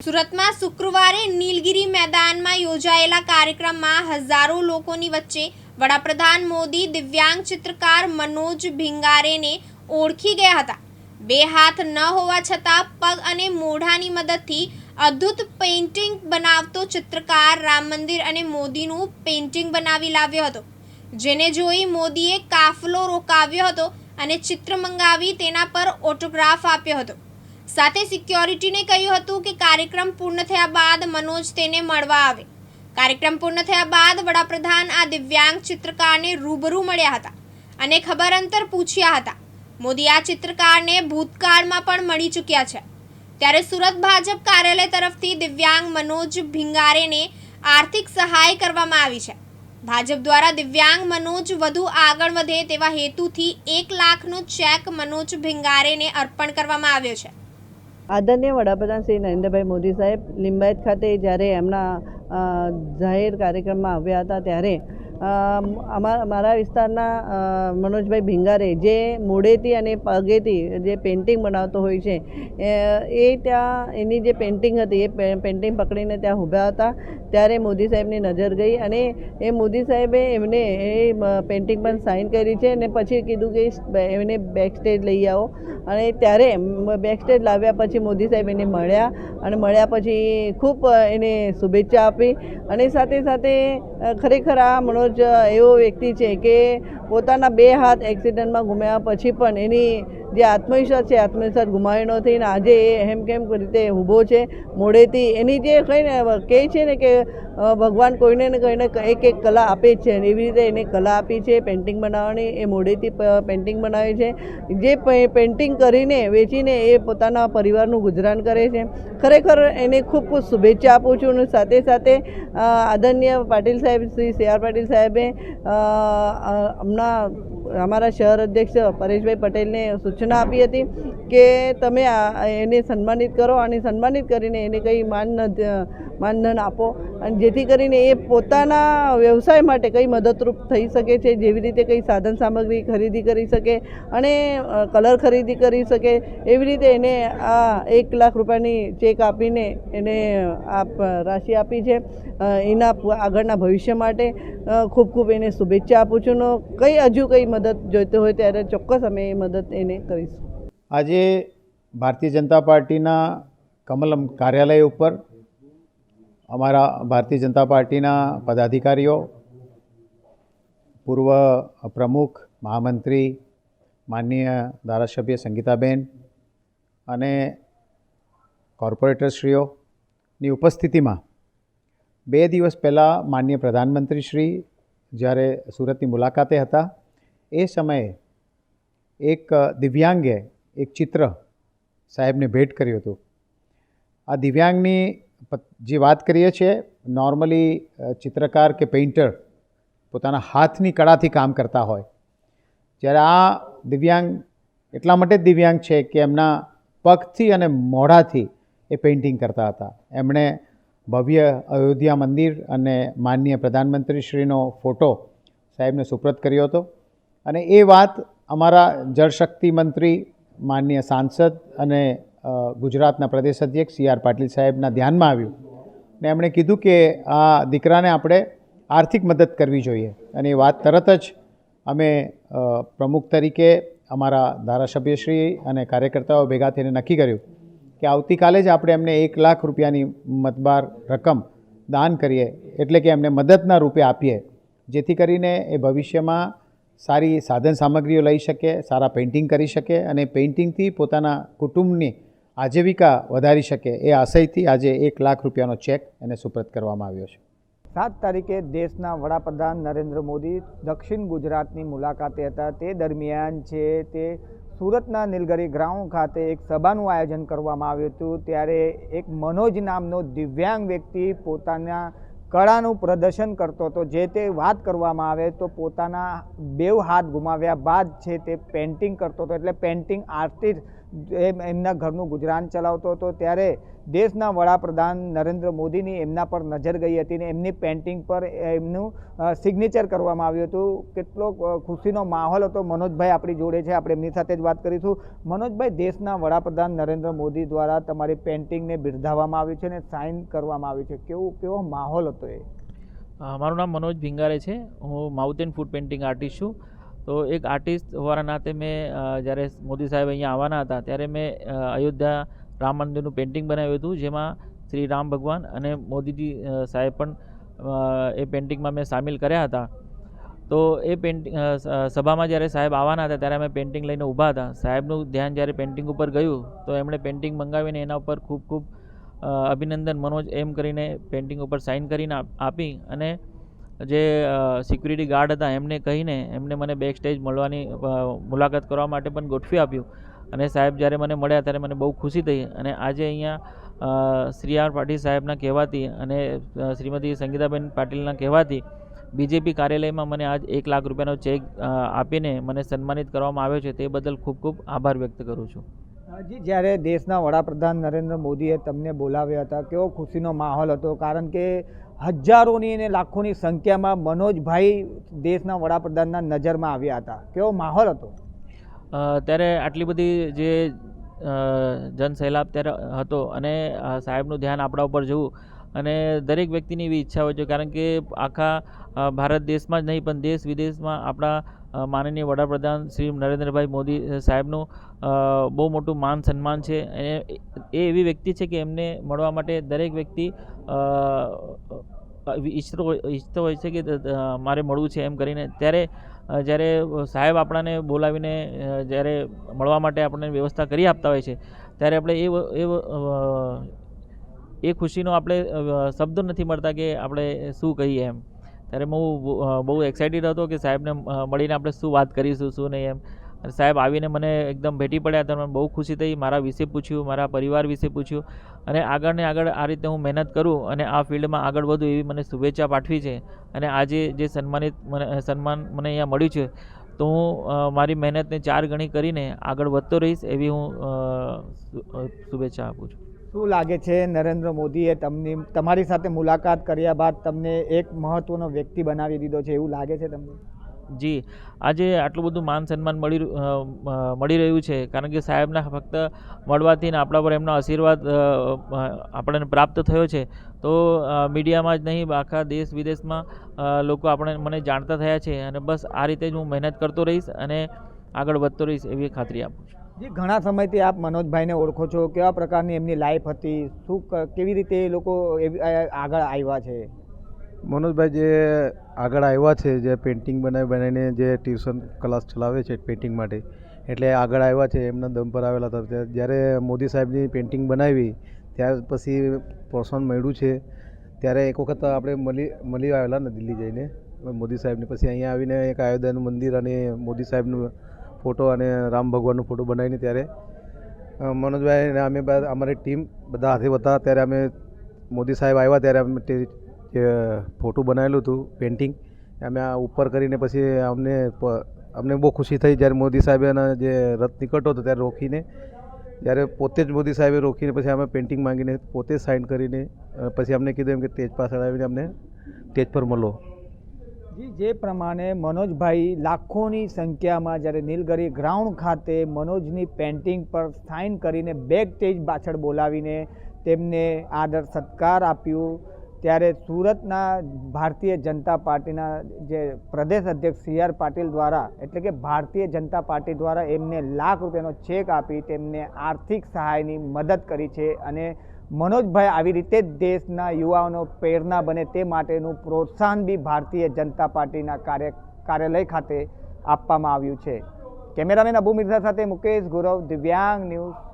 સુરતમાં શુક્રવારે નીલગિરી મેદાનમાં યોજાયેલા કાર્યક્રમમાં હજારો લોકોની વચ્ચે વડાપ્રધાન મોદી, દિવ્યાંગ ચિત્રકાર મનોજ ભિંગારેને ઓળખી ગયા હતા. બે હાથ ન હોવા છતાં પગ અને મોઢાની મદદથી અદ્ભુત પેઇન્ટિંગ બનાવતો ચિત્રકાર રામ મંદિર અને મોદીનું પેઇન્ટિંગ બનાવી લાવ્યો હતો. જેને જોઈ મોદીએ કાફલો રોકાવ્યો હતો અને ચિત્ર મંગાવી તેના પર ઓટોગ્રાફ આપ્યો હતો. સાથે સિક્યોરિટીને કહ્યું હતું કે કાર્યક્રમ પૂર્ણ થયા બાદ મનોજ તેને મળવા આવે. કાર્યક્રમ પૂર્ણ થયા બાદ વડાપ્રધાન આ દિવ્યાંગ ચિત્રકારને રૂબરૂ મળ્યા હતા અને ખબર અંતર પૂછ્યા હતા. મોદી આ ચિત્રકારને ભૂતકાળમાં પણ મળી ચૂક્યા છે. ત્યારે સુરત ભાજપ કાર્યાલય તરફથી દિવ્યાંગ મનોજ ભિંગારેને આર્થિક સહાય કરવામાં આવી છે. ભાજપ દ્વારા દિવ્યાંગ મનોજ વધુ આગળ વધે તેવા હેતુથી એક લાખનો ચેક મનોજ ભિંગારેને અર્પણ કરવામાં આવ્યો છે. આદરણીય વડાપ્રધાન શ્રી નરેન્દ્રભાઈ મોદી સાહેબ લિંબાયત ખાતે જ્યારે એમના જાહેર કાર્યક્રમમાં આવ્યા હતા ત્યારે અમારા મારા વિસ્તારના મનોજભાઈ ભીંગારે જે મૂળેથી અને પગેથી જે પેઇન્ટિંગ બનાવતો હોય છે, એ ત્યાં, એની જે પેઇન્ટિંગ હતી, એ પેઇન્ટિંગ પકડીને ત્યાં ઊભા હતા. ત્યારે મોદી સાહેબની નજર ગઈ અને એ મોદી સાહેબે એમને એ પેઇન્ટિંગ પણ સાઇન કરી છે અને પછી કીધું કે એમને બેક સ્ટેજ લઈ આવો. અને ત્યારે બેક સ્ટેજ લાવ્યા પછી મોદી સાહેબ એને મળ્યા અને મળ્યા પછી ખૂબ એને શુભેચ્છા આપી. અને સાથે સાથે ખરેખર આ મનોજ એવો વ્યક્તિ છે કે પોતાના બે હાથ એક્સિડન્ટમાં ગુમાવ્યા પછી પણ એની જે આત્મવિશ્વાસ છે, આત્મવિશ્વાસ ગુમાવ્યો નથી ને આજે એ હેમ કેમ રીતે ઊભો છે, મોડેથી એની જે કહીને કહે છે ને કે ભગવાન કોઈને ને કોઈને એક એક કલા આપે છે એવી રીતે એને કલા આપી છે, પેઇન્ટિંગ બનાવવાની, એ મોડેથી પેઇન્ટિંગ બનાવે છે. જે પેઇન્ટિંગ કરીને વેચીને એ પોતાના પરિવારનું ગુજરાન કરે છે. ખરેખર એને ખૂબ ખૂબ શુભેચ્છા આપું છું અને સાથે સાથે આદરણીય પાટીલ સાહેબ શ્રી સી આર પાટીલ સાહેબે હમણાં અમારા શહેર અધ્યક્ષ પરેશભાઈ પટેલને સૂચના આપી હતી કે તમે એને સન્માનિત કરો. અને સન્માનિત કરીને એને કંઈ માન માનધન આપો. અને જેથી કરીને એ પોતાના વ્યવસાય માટે કંઈ મદદરૂપ થઈ શકે છે, જેવી રીતે કંઈ સાધન સામગ્રી ખરીદી કરી શકે અને કલર ખરીદી કરી શકે, એવી રીતે એને આ એક લાખ રૂપિયાની ચેક આપીને એને આપ રાશિ આપી છે. એના આગળના ભવિષ્ય માટે ખૂબ ખૂબ એને શુભેચ્છા આપું છું. કંઈ હજુ કંઈ મદદ જોઈતી હોય ત્યારે ચોક્કસ અમે એ મદદ એને કરીશું. આજે ભારતીય જનતા પાર્ટીના કમલમ કાર્યાલય ઉપર અમારા ભારતીય જનતા પાર્ટીના પદાધિકારીઓ, પૂર્વ પ્રમુખ, મહામંત્રી, માનનીય ધારાસભ્ય સંગીતાબેન અને કોર્પોરેટરશ્રીઓની ઉપસ્થિતિમાં બે દિવસ પહેલાં માનનીય પ્રધાનમંત્રી શ્રી જ્યારે સુરતની મુલાકાતે હતા, એ સમયે એક દિવ્યાંગે એક ચિત્ર સાહેબને ભેટ કર્યું હતું. આ દિવ્યાંગની જે વાત કરીએ છીએ નોર્મલી ચિત્રકાર કે પેઇન્ટર પોતાના હાથની કળાથી કામ કરતા હોય. જ્યારે આ દિવ્યાંગ, એટલા માટે જ દિવ્યાંગ છે કે એમના પગથી અને મોઢાથી એ પેઇન્ટિંગ કરતા હતા. એમણે ભવ્ય અયોધ્યા મંદિર અને માનનીય પ્રધાનમંત્રીશ્રીનો ફોટો સાહેબને સુપ્રત કર્યો હતો. અને એ વાત અમારા જળશક્તિ મંત્રી, માનનીય સાંસદ અને ગુજરાતના પ્રદેશ અધ્યક્ષ સી આર પાટીલ સાહેબના ધ્યાનમાં આવ્યું ને એમણે કીધું કે આ દીકરાને આપણે આર્થિક મદદ કરવી જોઈએ. અને એ વાત તરત જ અમે પ્રમુખ તરીકે અમારા ધારાસભ્યશ્રી અને કાર્યકર્તાઓ ભેગા થઈને નક્કી કર્યું કે આવતીકાલે જ આપણે એમને એક લાખ રૂપિયાની મતબાર રકમ દાન કરીએ, એટલે કે એમને મદદના રૂપે આપીએ, જેથી કરીને એ ભવિષ્યમાં સારી સાધન સામગ્રીઓ લઈ શકે, સારા પેઇન્ટિંગ કરી શકે અને પેઇન્ટિંગથી પોતાના કુટુંબની આજીવિકા વધારી શકે એ આશયથી આજે એક લાખ રૂપિયાનો ચેક એને સુપ્રત કરવામાં આવ્યો છે. સાત તારીખે દેશના વડાપ્રધાન નરેન્દ્ર મોદી દક્ષિણ ગુજરાતની મુલાકાતે હતા. તે દરમિયાન છે તે સુરતના નીલગરી ગ્રાઉન્ડ ખાતે એક સભાનું આયોજન કરવામાં આવ્યું હતું. ત્યારે એક મનોજ નામનો દિવ્યાંગ વ્યક્તિ પોતાના કળાનું પ્રદર્શન કરતો હતો. જે તે વાત કરવામાં આવે તો પોતાના બેવ હાથ ગુમાવ્યા બાદ છે તે પેઇન્ટિંગ કરતો હતો. એટલે પેઇન્ટિંગ આર્ટિસ્ટ એમના ઘરનું ગુજરાન ચલાવતો હતો ત્યારે દેશના વડાપ્રધાન નરેન્દ્ર મોદીની એમના પર નજર ગઈ હતી ને એમની પેન્ટિંગ પર એમનું સિગ્નેચર કરવામાં આવ્યું હતું. કેટલો ખુશીનો માહોલ હતો. મનોજભાઈ આપણી જોડે છે. આપણે એમની સાથે જ વાત કરીશું. મનોજભાઈ, દેશના વડાપ્રધાન નરેન્દ્ર મોદી દ્વારા તમારી પેન્ટિંગને બિરદાવવામાં આવ્યું છે અને સાઇન કરવામાં આવ્યું છે. કેવું, કેવો માહોલ હતો એ? મારું નામ મનોજ ભીંગારે છે. હું mouth and foot painting artist છું. તો એક આર્ટિસ્ટ હોવાના નાતે મેં જ્યારે મોદી સાહેબ અહીંયા આવવાના હતા, ત્યારે મેં અયોધ્યા રામ મંદિરનું પેઇન્ટિંગ બનાવ્યું હતું, જેમાં શ્રી રામ ભગવાન અને મોદીજી સાહેબ પણ એ પેઇન્ટિંગમાં મેં સામેલ કર્યા હતા. તો એ પેઇન્ટિંગ સભામાં જ્યારે સાહેબ આવવાના હતા, ત્યારે અમે પેઇન્ટિંગ લઈને ઊભા હતા. સાહેબનું ધ્યાન જ્યારે પેઇન્ટિંગ ઉપર ગયું, તો એમણે પેઇન્ટિંગ મંગાવીને એના ઉપર ખૂબ ખૂબ અભિનંદન, મનોજ એમ કરીને પેઇન્ટિંગ ઉપર સાઇન કરીને આપી અને જે સિક્યુરિટી ગાર્ડ હતા, એમને કહીને, એમને મને બેક સ્ટેજ મળવાની મુલાકાત કરવા માટે પણ ગોઠવી આપ્યું. અને સાહેબ જ્યારે મને મળ્યા ત્યારે મને બહુ ખુશી થઈ. અને આજે અહીંયા શ્રી આર પાટીલ સાહેબના કહેવાથી અને શ્રીમતી સંગીતાબેન પાટીલના કહેવાથી બીજેપી કાર્યાલયમાં મને આજ એક લાખ રૂપિયાનો ચેક આપીને મને સન્માનિત કરવામાં આવ્યો છે. તે બદલ ખૂબ ખૂબ આભાર વ્યક્ત કરું છું. જી જ્યારે દેશના વડાપ્રધાન નરેન્દ્ર મોદીએ તમને બોલાવ્યા હતા, કેવો ખુશીનો માહોલ હતો? કારણ કે હજારોની અને લાખોની સંખ્યામાં મનોજભાઈ દેશના વડાપ્રધાનના નજરમાં આવ્યા હતા. કેવો માહોલ હતો? ત્યારે આટલી બધી જે જનસેલાબ ત્યારે હતો અને સાહેબનું ધ્યાન આપણા ઉપર જવું અને દરેક વ્યક્તિની એવી ઈચ્છા હોય છે, કારણ કે આખા ભારત દેશમાં જ નહીં, પણ દેશ વિદેશમાં આપણા માનનીય વડાપ્રધાન શ્રી નરેન્દ્રભાઈ મોદી સાહેબનું બહુ મોટું માન સન્માન છે. અને એ એવી વ્યક્તિ છે કે એમને મળવા માટે દરેક વ્યક્તિ ઈચ્છતો ઈચ્છતો હોય છે કે મારે મળવું છે એમ કરીને. ત્યારે જ્યારે સાહેબ આપણાને બોલાવીને જ્યારે મળવા માટે આપણને વ્યવસ્થા કરી આપતા હોય છે, ત્યારે આપણે એ એ ખુશીનો આપણે શબ્દ નથી મળતા કે આપણે શું કહીએ એમ. ત્યારે હું બહુ- એક્સાઇટેડ હતો કે સાહેબને મળીને આપણે શું વાત કરીશું, શું નહીં એમ. અને સાહેબ આવીને મને એકદમ ભેટી પડ્યા હતા મને બહુ ખુશી થઈ, મારા વિશે પૂછ્યું, મારા પરિવાર વિશે પૂછ્યું. અને આગળ ને આગળ આ રીતે હું મહેનત કરું અને આ ફિલ્ડમાં આગળ વધું એવી મને શુભેચ્છા પાઠવી છે. અને આજે જે સન્માનિત મને સન્માન મને અહીંયા મળ્યું છે, તો હું મારી મહેનતને ચાર ગણી કરીને આગળ વધતો રહીશ એવી હું શુભેચ્છા આપું છું. શું લાગે છે નરેન્દ્ર મોદીએ તમને, તમારી સાથે મુલાકાત કર્યા બાદ તમને એક મહત્વનો વ્યક્તિ બનાવી દીધો છે, એવું લાગે છે તમને? જી, આજે આટલું બધું માન સન્માન મળી મળી રહ્યું છે, કારણ કે સાહેબના ફક્ત મળવાથી ને આપણા પર એમનો આશીર્વાદ આપણને પ્રાપ્ત થયો છે. તો મીડિયામાં જ નહીં આખા દેશ વિદેશમાં લોકો આપણે મને જાણતા થયા છે, અને બસ આ રીતે જ હું મહેનત કરતો રહીશ અને આગળ વધતો રહીશ, એવી ખાતરી આપું છું. જી ઘણા સમયથી આપ મનોજભાઈને ઓળખો છો, કેવા પ્રકારની એમની લાઈફ હતી, શું કેવી રીતે એ લોકો આગળ આવ્યા છે? મનોજભાઈ, જે આગળ આવ્યા છે, જે પેઇન્ટિંગ બનાવી, બનાવીને જે ટ્યુશન ક્લાસ ચલાવે છે પેઇન્ટિંગ માટે, એટલે આગળ આવ્યા છે, એમના દમ પર આવેલા હતા. જ્યારે મોદી સાહેબની પેઇન્ટિંગ બનાવી, ત્યાર પછી પ્રોત્સાહન મળ્યું છે, ત્યારે એક વખત આપણે મળી મળી આવેલા ને દિલ્હી જઈને, મોદી સાહેબને. પછી અહીંયા આવીને એક આયોધ્યાનું મંદિર અને મોદી સાહેબનું ફોટો અને રામ ભગવાનનો ફોટો બનાવીને ત્યારે મનોજભાઈ અને અમે અમારી ટીમ બધા હાથે હતા ત્યારે અમે મોદી સાહેબ આવ્યા ત્યારે અમે તે ફોટો બનાવેલું હતું પેઇન્ટિંગ અમે આ ઉપર કરીને પછી અમને અમને બહુ ખુશી થઈ જ્યારે મોદી સાહેબેના જે રથ નીકળતો હતો ત્યારે રોકીને, ત્યારે પોતે જ મોદી સાહેબે રોકીને પછી અમે પેઇન્ટિંગ માંગીને પોતે સાઇન કરીને પછી અમને કીધું એમ કે તેજ પાછળ આવીને અમને સ્ટેજ પર મળો. જી પ્રમાણે મનોજભાઈ લાખોની સંખ્યામાં જ્યારે નીલગરી ગ્રાઉન્ડ ખાતે મનોજની પેન્ટિંગ પર સાઇન કરીને બેક સ્ટેજ પાછળ બોલાવીને તેમને આદર સત્કાર આપ્યું, ત્યારે સુરતના ભારતીય જનતા પાર્ટીના જે પ્રદેશ અધ્યક્ષ સી આર પાટીલ દ્વારા, એટલે કે ભારતીય જનતા પાર્ટી દ્વારા એમને લાખ રૂપિયાનો ચેક આપી, તેમને આર્થિક સહાયની મદદ કરી છે અને મનોજભાઈ આવી રીતે દેશના યુવાઓનો પ્રેરણા બને તે માટેનું પ્રોત્સાહન બી ભારતીય જનતા પાર્ટીના કાર્ય, કાર્યાલય ખાતે આપવામાં આવ્યું છે. કેમેરામેન અબુ મિર્ઝા સાથે મુકેશ ગૌરવ, દિવ્યાંગ ન્યૂઝ